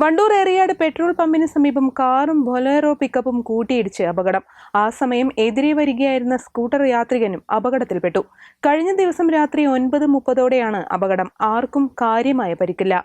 Wandoor Eriyad petrol പമ്പിന് സമീപം കാറും ബൊലേറോ പിക്കപ്പും കൂട്ടിയിടിച്ച് അപകടം. ആ സമയം എതിരെ വരികയായിരുന്ന സ്കൂട്ടർ യാത്രികനും അപകടത്തിൽപ്പെട്ടു. കഴിഞ്ഞ ദിവസം രാത്രി ഒൻപത് മുപ്പതോടെയാണ് അപകടം. ആർക്കും കാര്യമായ പരിക്കില്ല.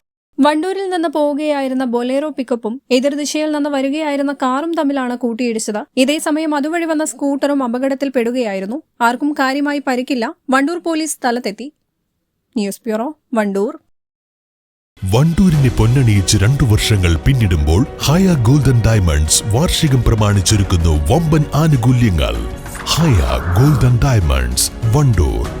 വണ്ടൂരിൽ നിന്ന് പോവുകയായിരുന്ന ബൊലേറോ പിക്കപ്പും എതിർദിശയിൽ നിന്ന് വരികയായിരുന്ന കാറും തമ്മിലാണ് കൂട്ടിയിടിച്ചത്. ഇതേസമയം അതുവഴി വന്ന സ്കൂട്ടറും അപകടത്തിൽപ്പെടുകയായിരുന്നു ആർക്കും കാര്യമായി പരിക്കില്ല. വണ്ടൂർ പോലീസ് സ്ഥലത്തെത്തി. News bureau Wandoor. വണ്ടൂരിനെ പൊന്നണിയിച്ച് രണ്ടു വർഷങ്ങൾ പിന്നിടുമ്പോൾ ഹയ ഗോൾഡൻ ഡയമണ്ട്സ് വാർഷികം പ്രമാണിച്ചൊരുക്കുന്നു വമ്പൻ ആനുകൂല്യങ്ങൾ. Haya golden diamonds Wandoor.